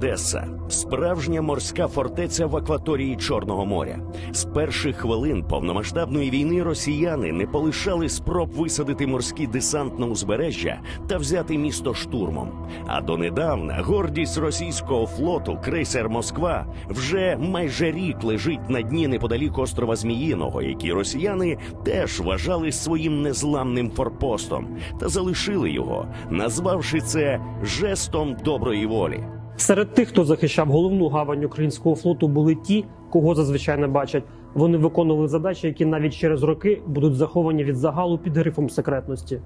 Одеса справжня морська фортеця в акваторії Чорного моря. З перших хвилин повномасштабної війни росіяни не полишали спроб висадити морський десант на узбережжя та взяти місто штурмом. А донедавна гордість російського флоту, крейсер Москва, вже майже рік лежить на дні неподалік острова Зміїного, який росіяни теж вважали своїм незламним форпостом та залишили його, назвавши це жестом доброї волі. Серед тих, хто захищав головну гавань українського флоту, були ті, кого зазвичай не бачать. Вони виконували задачі, які навіть через роки будуть заховані від загалу під грифом секретності.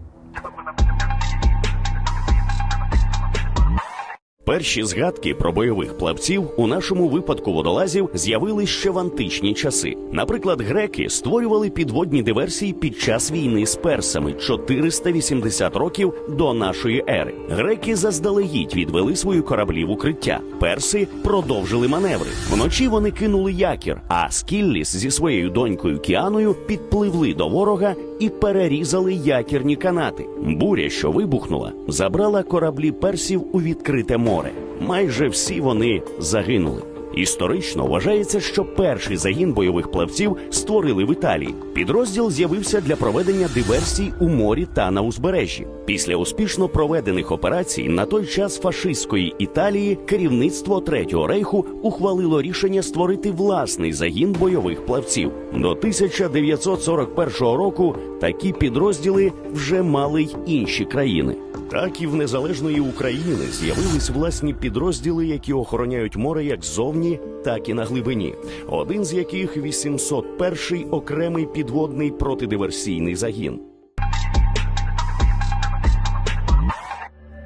Перші згадки про бойових плавців у нашому випадку водолазів з'явились ще в античні часи. Наприклад, греки створювали підводні диверсії під час війни з персами 480 років до нашої ери. Греки заздалегідь відвели свої кораблі в укриття. Перси продовжили маневри. Вночі вони кинули якір, а Скілліс зі своєю донькою Кіаною підпливли до ворога і перерізали якірні канати. Буря, що вибухнула, забрала кораблі персів у відкрите море. Майже всі вони загинули. Історично вважається, що перший загін бойових плавців створили в Італії. Підрозділ з'явився для проведення диверсій у морі та на узбережжі. Після успішно проведених операцій на той час фашистської Італії керівництво Третього рейху ухвалило рішення створити власний загін бойових плавців. До 1941 року такі підрозділи вже мали й інші країни. Так і в незалежної України з'явились власні підрозділи, які охороняють море як ззовні, так і на глибині. Один з яких 801-й окремий підводний протидиверсійний загін.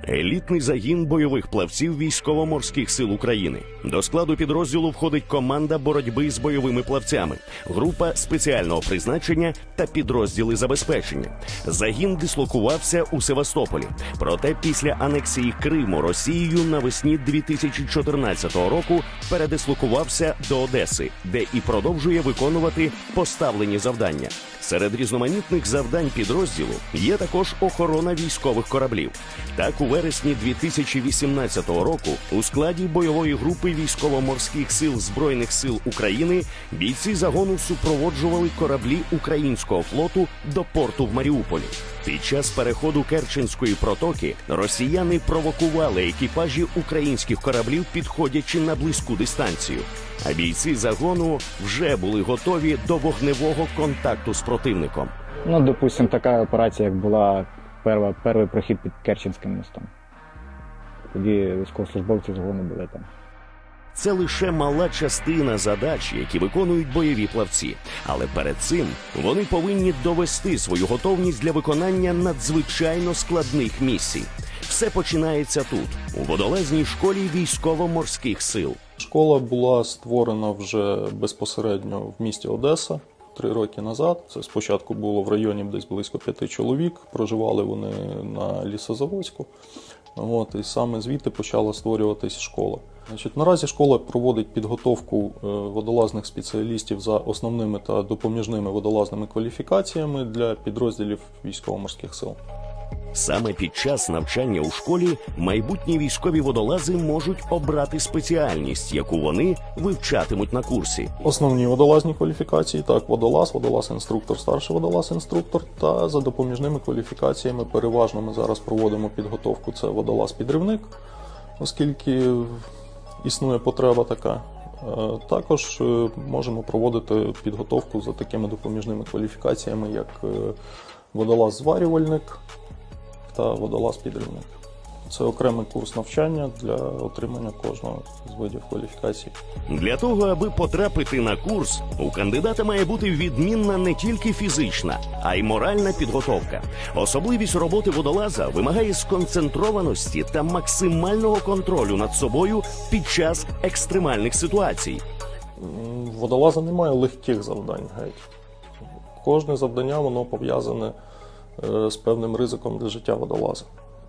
Елітний загін бойових плавців військово-морських сил України. До складу підрозділу входить команда боротьби з бойовими плавцями, група спеціального призначення та підрозділи забезпечення. Загін дислокувався у Севастополі. Проте після анексії Криму Росією навесні 2014 року передислокувався до Одеси, де і продовжує виконувати поставлені завдання. Серед різноманітних завдань підрозділу є також охорона військових кораблів. Так, у вересні 2018 року у складі бойової групи військово-морських сил збройних сил України бійці загону супроводжували кораблі українського флоту до порту в Маріуполі. Під час переходу Керченської протоки росіяни провокували екіпажі українських кораблів, підходячи на близьку дистанцію. А бійці загону вже були готові до вогневого контакту з противником. Ну, допустим, така операція, як була перва, перший прохід під Керченським мостом. Тоді військовослужбовці загону були там. Це лише мала частина задач, які виконують бойові плавці. Але перед цим вони повинні довести свою готовність для виконання надзвичайно складних місій. Все починається тут, у водолазній школі військово-морських сил. Школа була створена вже безпосередньо в місті Одеса три роки назад. Це спочатку було в районі десь близько п'яти чоловік. Проживали вони на лісозаводську. От, і саме звідти почала створюватись школа. Значить, наразі школа проводить підготовку е, водолазних спеціалістів за основними та допоміжними водолазними кваліфікаціями для підрозділів військово-морських сил. Саме під час навчання у школі майбутні військові водолази можуть обрати спеціальність, яку вони вивчатимуть на курсі. Основні водолазні кваліфікації так, водолаз, водолаз-інструктор, старший водолаз-інструктор. Та за допоміжними кваліфікаціями переважно ми зараз проводимо підготовку. Це водолаз-підривник, оскільки існує потреба така. Е, Також е, можемо проводити підготовку за такими допоміжними кваліфікаціями, як е, водолаз-зварювальник та водолаз-підривник. Це окремий курс навчання для отримання кожного з видів кваліфікацій. Для того, аби потрапити на курс, у кандидата має бути відмінна не тільки фізична, а й моральна підготовка. Особливість роботи водолаза вимагає сконцентрованості та максимального контролю над собою під час екстремальних ситуацій. Водолаза немає легких завдань геть. Кожне завдання воно пов'язане з певним ризиком для життя водолаза.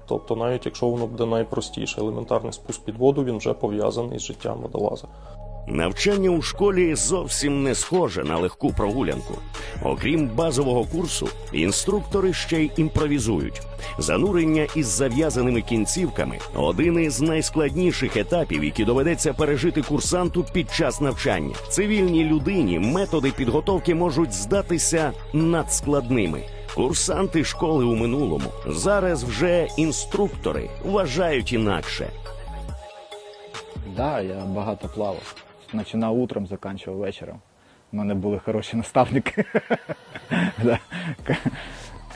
Тобто, навіть якщо воно буде найпростіше, елементарний спуск під воду, він вже пов'язаний з життям водолаза. Навчання у школі зовсім не схоже на легку прогулянку. Окрім базового курсу, інструктори ще й імпровізують. Занурення із зав'язаними кінцівками один із найскладніших етапів, які доведеться пережити курсанту під час навчання. Цивільній людині методи підготовки можуть здатися надскладними. Курсанти школи у минулому зараз вже інструктори вважають інакше. Да, я багато плавав. Починав утром, закінчував вечором. У мене були хороші наставники.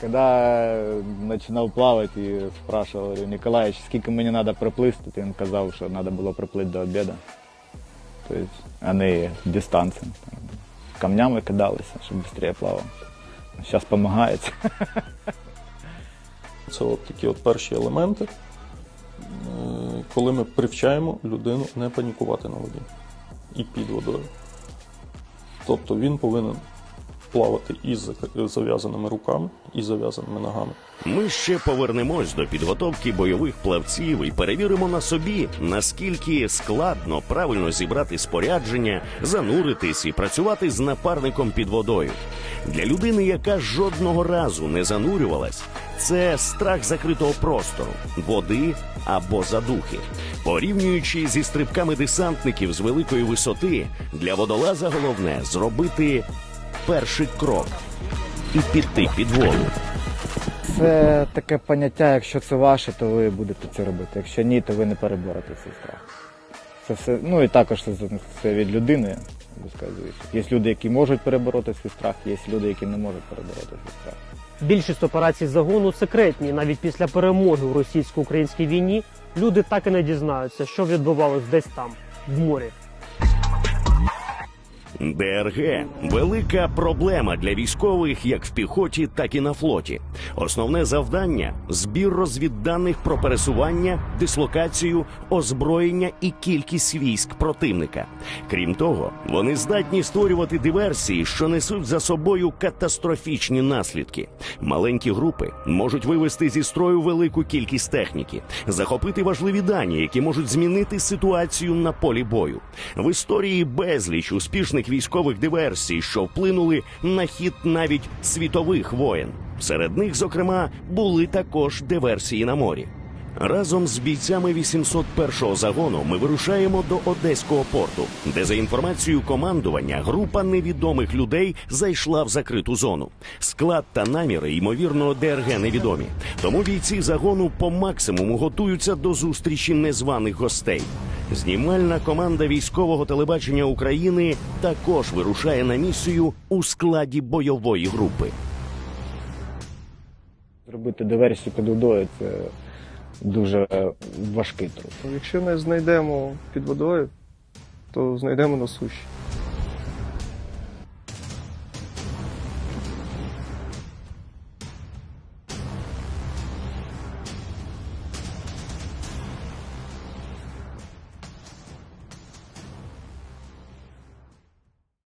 Коли починав плавати і спрашивав, Ніколаєч, скільки мені треба приплисти, він казав, що треба було приплити до обіду. Тобто, а не дистанцію. Камнями кидалися, щоб швидше плавав. Зараз допомагається. Це от такі от перші елементи, коли ми привчаємо людину не панікувати на воді і під водою. Тобто він повинен плавати із зав'язаними руками і зав'язаними ногами. Ми ще повернемось до підготовки бойових плавців і перевіримо на собі, наскільки складно правильно зібрати спорядження, зануритись і працювати з напарником під водою. Для людини, яка жодного разу не занурювалась, це страх закритого простору, води або задухи. Порівнюючи зі стрибками десантників з великої висоти, для водолаза головне зробити перший крок і піти під воду. Це таке поняття, якщо це ваше, то ви будете це робити. Якщо ні, то ви не переборете цей страх. Це все, ну і також це, це від людини висказується. Є люди, які можуть перебороти свій страх, є люди, які не можуть перебороти свій страх. Більшість операцій загону секретні. Навіть після перемоги у російсько-українській війні люди так і не дізнаються, що відбувалось десь там, в морі. ДРГ велика проблема для військових як в піхоті, так і на флоті. Основне завдання збір розвідданих про пересування, дислокацію, озброєння і кількість військ противника. Крім того, вони здатні створювати диверсії, що несуть за собою катастрофічні наслідки. Маленькі групи можуть вивести зі строю велику кількість техніки, захопити важливі дані, які можуть змінити ситуацію на полі бою. В історії безліч успішних військових диверсій, що вплинули на хід навіть світових воєн. Серед них, зокрема, були також диверсії на морі. Разом з бійцями 801-го загону ми вирушаємо до Одеського порту, де за інформацією командування група невідомих людей зайшла в закриту зону. Склад та наміри ймовірно ДРГ невідомі. Тому бійці загону по максимуму готуються до зустрічі незваних гостей. Знімальна команда військового телебачення України також вирушає на місію у складі бойової групи. Зробити диверсію під водою це дуже важкий труд. Якщо ми знайдемо під водою, то знайдемо на суші.